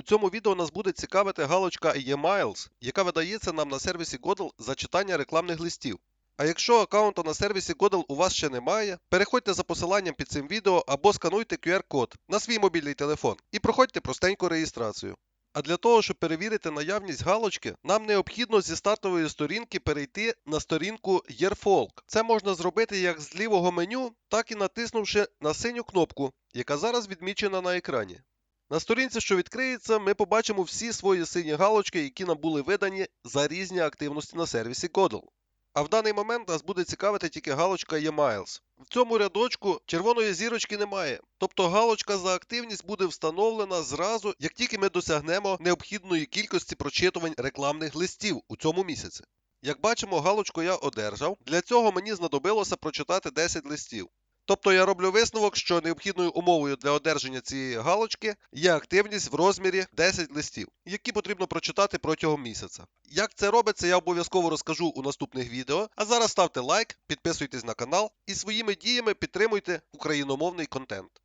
У цьому відео нас буде цікавити галочка e-Miles, яка видається нам на сервісі Godel за читання рекламних листів. А якщо аккаунту на сервісі Godel у вас ще немає, переходьте за посиланням під цим відео або скануйте QR-код на свій мобільний телефон і проходьте простеньку реєстрацію. А для того, щоб перевірити наявність галочки, нам необхідно зі стартової сторінки перейти на сторінку Yearfolk. Це можна зробити як з лівого меню, так і натиснувши на синю кнопку, яка зараз відмічена на екрані. На сторінці, що відкриється, ми побачимо всі свої сині галочки, які нам були видані за різні активності на сервісі Godel. А в даний момент нас буде цікавити тільки галочка e-Miles. В цьому рядочку червоної зірочки немає, тобто галочка за активність буде встановлена зразу, як тільки ми досягнемо необхідної кількості прочитувань рекламних листів у цьому місяці. Як бачимо, галочку я одержав. Для цього мені знадобилося прочитати 10 листів. Тобто я роблю висновок, що необхідною умовою для одержання цієї галочки є активність в розмірі 10 листів, які потрібно прочитати протягом місяця. Як це робиться, я обов'язково розкажу у наступних відео. А зараз ставте лайк, підписуйтесь на канал і своїми діями підтримуйте україномовний контент.